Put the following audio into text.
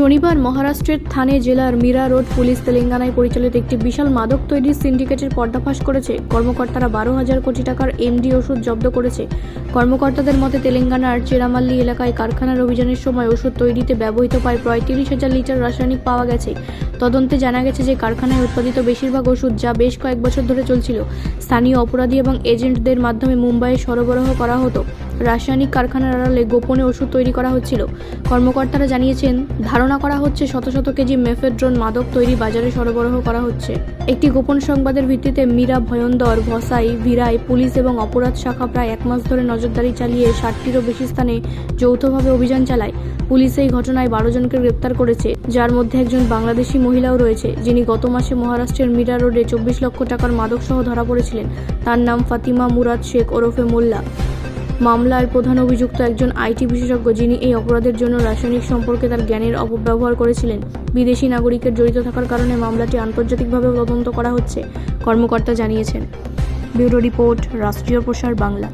শনিবার মহারাষ্ট্রের থানে জেলার মীরা রোড পুলিশ তেলেঙ্গানায় পরিচালিত একটি বিশাল মাদক তৈরির সিন্ডিকেটের পর্দাফাশ করেছে। কর্মকর্তারা বারো হাজার কোটি টাকার এমডি ওষুধ জব্দ করেছে। কর্মকর্তাদের মতে, তেলেঙ্গানার চেরামাল্লি এলাকায় কারখানার অভিযানের সময় ওষুধ তৈরিতে ব্যবহৃত প্রায় পঁয়ত্রিশ হাজার লিটার রাসায়নিক পাওয়া গেছে। তদন্তে জানা গেছে যে, কারখানায় উৎপাদিত বেশিরভাগ ওষুধ যা বেশ কয়েক বছর ধরে চলছিল। স্থানীয় অপরাধী এবং এজেন্টদের মাধ্যমে মুম্বাইয়ে সরবরাহ করা হতো। রাসায়নিক কারখানার আড়ালে গোপনে ওষুধ তৈরি করা হচ্ছিল। কর্মকর্তারা জানিয়েছেন, ধারণা করা হচ্ছে শত শত কেজি মেফেড্রন মাদক তৈরি বাজারে সরবরাহ করা হচ্ছে। একটি গোপন সংবাদের ভিত্তিতে মীরা ভয়ন্দর, ভসাই, ভিরাই, পুলিশ এবং অপরাধ শাখা প্রায় এক মাস ধরে নজরদারি চালিয়ে ষাটটিরও বেশি স্থানে যৌথভাবে অভিযান চালায়। পুলিশ এই ঘটনায় বারো জনকে গ্রেপ্তার করেছে, যার মধ্যে একজন বাংলাদেশি মহিলাও রয়েছে, যিনি গত মাসে মহারাষ্ট্রের মীরা রোডে চব্বিশ লক্ষ টাকার মাদক সহ ধরা পড়েছিলেন। তার নাম ফাতিমা মুরাদ শেখ ওরফে মোল্লা। মামলার প্রধান অভিযুক্ত একজন আইটি বিশেষজ্ঞ যিনি এই অপরাধের জন্য রাসায়নিক সম্পর্কে তার জ্ঞানের অপব্যবহার করেছিলেন। বিদেশি নাগরিকের জড়িত থাকার কারণে মামলাটি আন্তর্জাতিকভাবে তদন্ত করা হচ্ছে, কর্মকর্তা জানিয়েছেন। ব্যুরো রিপোর্ট, রাষ্ট্রীয় প্রসার বাংলা।